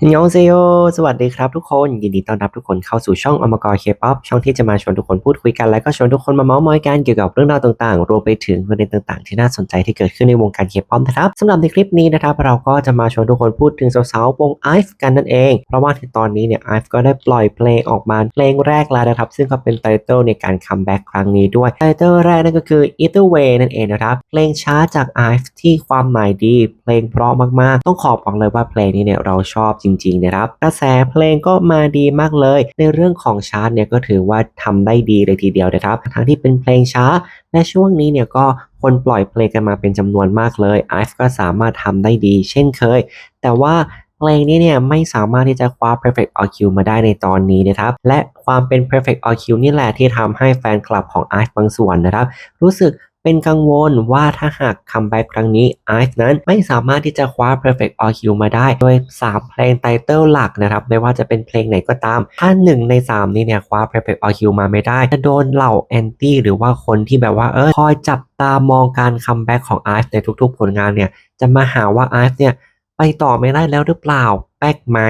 อันยองเซโย สวัสดีครับทุกคน ยินดีต้อนรับทุกคนเข้าสู่ช่องอมกรเคป๊อปช่องที่จะมาชวนทุกคนพูดคุยกัน และก็ชวนทุกคนมาเมาส์มอยกันเกี่ยวกับเรื่องราวต่างๆ รวมไปถึงประเด็นต่างๆ ที่น่าสนใจที่เกิดขึ้นในวงการเคป๊อปนะครับสำหรับในคลิปนี้นะครับเราก็จะมาชวนทุกคนพูดถึงสาวๆวงไอฟ์กันนั่นเอง เพราะว่าที่ตอนนี้เนี่ยไอฟ์ก็ได้ปล่อยเพลงออกมาเพลงแรกแล้วนะครับซึ่งก็เป็นไตเติลในการคัมแบ็กครั้งนี้ด้วยไตเติลแรกนั่นก็คือ Either Way นั่นเองนะครับเพลงช้าจากไอฟ์ที่ความหมายดี เพลงเพราะมากๆ ต้องขอบอกเลยว่าเพลงนี้เนี่ยเราชอบจริงๆนะครับ กระแสเพลงก็มาดีมากเลย ในเรื่องของชาร์ตเนี่ยก็ถือว่าทำได้ดีเลยทีเดียวนะครับ ทั้งที่เป็นเพลงช้า และช่วงนี้เนี่ยก็คนปล่อยเพลงกันมาเป็นจำนวนมากเลยไอฟ์ก็สามารถทำได้ดี เช่นเคย แต่ว่าเพลงนี้เนี่ยไม่สามารถที่จะคว้า perfect RQ มาได้ในตอนนี้นะครับ และความเป็น perfect RQ นี่แหละที่ทำให้แฟนคลับของไอฟ์บางส่วนนะครับ รู้สึก เป็นกังวลว่าถ้าหากคัมแบ็กครั้งนี้ไอฟ์นั้นไม่สามารถที่จะคว้า perfect RQ มาได้โดย3เพลงไตเติลหลักนะครับไม่ว่าจะเป็นเพลงไหนก็ตาม ถ้า 1 ใน 3 นี้เนี่ยคว้า perfect RQ มาไม่ได้ จะโดนเหล่าแอนตี้หรือว่าคนที่แบบว่าเออคอยจับตามองการคัมแบ็กของไอฟ์ในทุกๆ ผลงานเนี่ยจะมาหาว่าไอฟ์เนี่ยไปต่อไม่ได้แล้วหรือเปล่า ป๊กไหม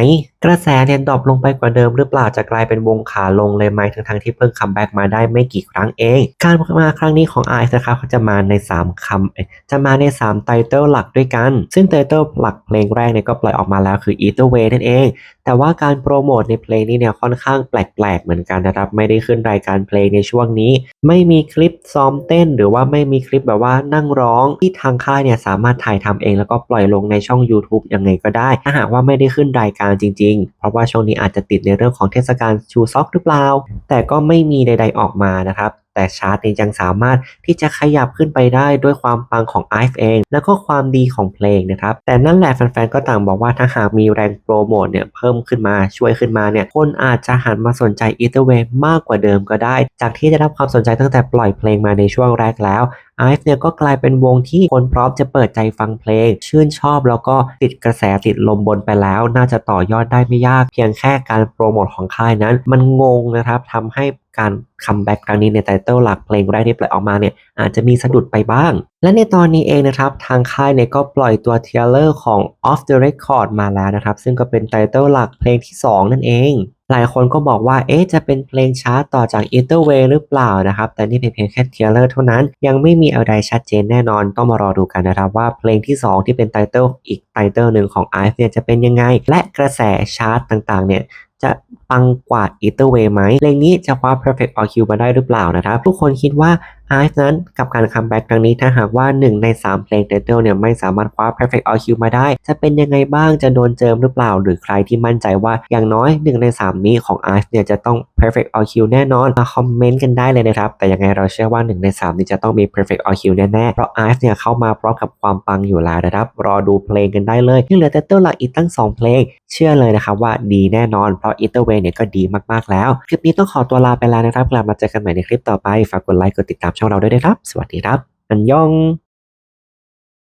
กระแสเนี่ยดรอปลงไปกว่าเดิมหรือเปล่าจะกลายเป็นวงขาลงเลยไหมทั้งทั้งที่เพิ่งคัมแบ็กมาได้ไม่กี่ครั้งเอง การมาครั้งนี้ของไอซ์นะครับเขาจะมาใน 3คำเอ้ยจะมาใน 3 ไตเติลหลักด้วยกัน ซึ่งไตเติลหลักเพลงแรกเนี่ยก็ปล่อยออกมาแล้วคือ Either Way นั่นเอง แต่ว่าการโปรโมทในเพลงนี้เนี่ยค่อนข้างแปลกๆเหมือนกันนะครับไม่ได้ขึ้นรายการเพลงในช่วงนี้ ไม่มีคลิปซ้อมเต้น หรือว่าไม่มีคลิปแบบว่านั่งร้องที่ทางค่ายเนี่ยสามารถถ่ายทำเอง แล้วก็ปล่อยลงในช่อง YouTube ยังไงก็ได้ถ้าหากว่าไม่ได้ขึ้นรายการจริง ๆ เพราะว่าช่วงนี้อาจจะติดในเรื่องของเทศกาลชูซอกหรือเปล่า แต่ก็ไม่มีใด ๆออกมานะครับ แต่ชาร์ตนี่ยยังสามารถที่จะขยับขึ้นไปได้ด้วยความปังของไอฟ์เอง แล้วก็ความดีของเพลงนะครับ แต่นั่นแหละแฟนๆ ก็ต่างบอกว่าถ้าหากมีแรงโปรโมทเนี่ยเพิ่มขึ้นมาช่วยขึ้นมาเนี่ยคนอาจจะหันมาสนใจ e t h e r Way มากกว่าเดิมก็ได้ จากที่ได้รับความสนใจตั้งแต่ปล่อยเพลงมาในช่วงแรกแล้ว ไอฟ์เนี่ยก็กลายเป็นวงที่คนพร้อมจะเปิดใจฟังเพลง ชื่นชอบแล้วก็ติดกระแสติดลมบนไปแล้ว น่าจะต่อยอดได้ไม่ยาก เพียงแค่การโปรโมทของค่ายนั้น มันงงนะครับทำให้การคัมแบ็กครั้งนี้ในไตเติลหลักเพลงแรกที่ปล่อยออกมาเนี่ยอาจจะมีสะดุดไปบ้าง และในตอนนี้เองนะครับ ทางค่ายเนี่ยก็ปล่อยตัวเทเลอร์ของ Off the Record มาแล้วนะครับ ซึ่งก็เป็นไตเติลหลักเพลงที่ 2 นั่นเอง หลายคนก็บอกว่า เอ๊ะ จะเป็นเพลงช้าต่อจาก Either Way หรือเปล่านะครับ แต่นี่เป็นเพียงแค่เทเลอร์เท่านั้น ยังไม่มีอะไรชัดเจนแน่นอน ต้องมารอดูกันนะครับ ว่าเพลงที่ 2 ที่เป็นไตเติลอีกไตเติลหนึ่งของ i อ e เนี่ยจะเป็นยังไง และกระแสชาร์ตต่างๆ เนี่ยจะปังกว่า Either Way ไหมเพลงนี้จะคว้า Perfect RQ มาได้หรือเปล่านะครับ ทุกคนคิดว่า i อ e นั้นกับการคัมแบ็กครั้งนี้ถ้าหากว่า 1 ใน 3 เพลงไตเติลเนี่ยไม่สามารถคว้า Perfect RQ มาได้ จะเป็นยังไงบ้างจะโดนเจิมหรือเปล่า หรือใครที่มั่นใจว่าอย่างน้อย 1 ใน 3 นี้ของ i อ e เนี่ยจะต้อง Perfect RQ แน่นอนมาคอมเมนต์กันได้เลยนะครับ แต่ยังไงเราเชื่อว่า 1 ใน 3 นี้จะต้องมี Perfect RQ แน่ๆเพราะ i อ e เนี่ยเข้ามาพร้อมกับความปังอยู่แล้วนะครับรอดูเพลงกันได้เลยยังเหลือไตเติลหลักอีกตั้ง 2 เพลง เชื่อเลยนะครับว่าดีแน่นอนเพราะ Either Way เนี่ยก็ดีมากๆแล้วคลิปนี้ต้องขอตัวลาไปแล้วนะครับกลับมาเจอกันใหม่ในคลิปต่อไปฝากกดไลค์กดติดตามช่องเราด้วยนะครับ สวัสดีครับ อันยอง